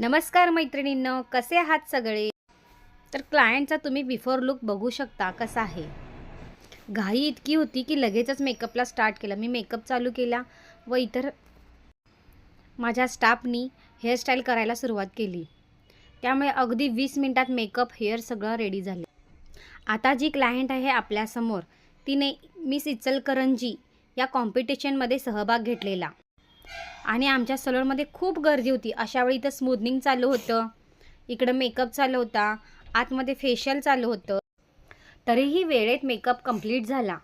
नमस्कार मैत्रिणींनो कसे आहात सगळे? तर क्लायंटचा तुम्ही बिफोर लुक बघू शकता कसा आहे. घाई इतकी होती की लगेचच मेकअपला स्टार्ट केलं. मी मेकअप चालू केला व इतर माझ्या स्टाफनी हेअरस्टाईल करायला सुरुवात केली. त्यामुळे अगदी वीस मिनटात मेकअप हेअर सगळं रेडी झाले. आता जी क्लायंट आहे आपल्यासमोर तिने मिस इचलकरंजी या कॉम्पिटिशनमध्ये सहभाग घेतलेला. आणि आमच्या सलोनमध्ये खूप गर्दी होती. अशावेळी इथं स्मूदनिंग चालू होतं. इकडं मेकअप चालू होता. आतमध्ये फेशियल चालू होतं. तरीही वेळेत मेकअप कंप्लीट झाला.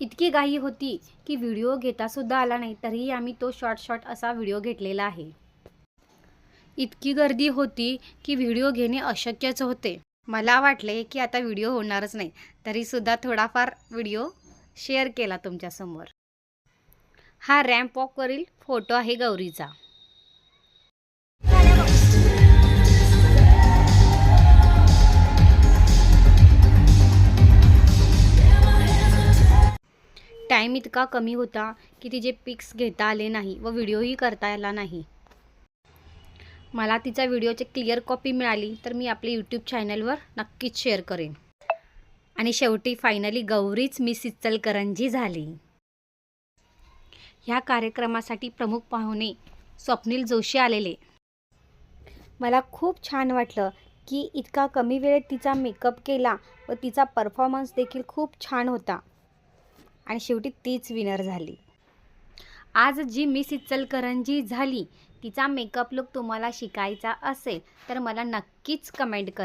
इतकी घाई होती की व्हिडिओ घेतासुद्धा आला नाही. तरीही आम्ही तो शॉर्ट शॉर्ट असा व्हिडिओ घेतलेला आहे. इतकी गर्दी होती की व्हिडिओ घेणे अशक्यच होते. मला वाटले की आता व्हिडिओ होणारच नाही. तरीसुद्धा थोडाफार व्हिडिओ शेअर केला तुमच्यासमोर. हा रॅम्प वॉकवरील फोटो आहे गौरीचा. टाईम इतका कमी होता की तिचे पिक्स घेता आले नाही व व्हिडिओही करता आला नाही. मला तिचा व्हिडिओची क्लिअर कॉपी मिळाली तर मी आपल्या यूट्यूब चॅनलवर नक्कीच शेअर करेन. आणि शेवटी फायनली गौरीच मिस इचलकरंजी झाली. ह्या कार्यक्रमासाठी प्रमुख पाहुणे स्वप्नील जोशी आलेले. मला खूप छान वाटलं की इतका कमी वेळेत तिचा मेकअप केला व तिचा परफॉर्मन्स देखील खूप छान होता. आणि शेवटी तीच विनर झाली. आज जी मिस इचलकरंजी झाली तिचा मेकअप लुक तुम्हाला शिकायचा असेल तर मला नक्कीच कमेंट कर.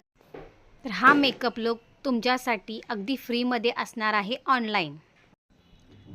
तर हा मेकअप लुक तुमच्यासाठी अगदी फ्रीमध्ये असणार आहे ऑनलाईन.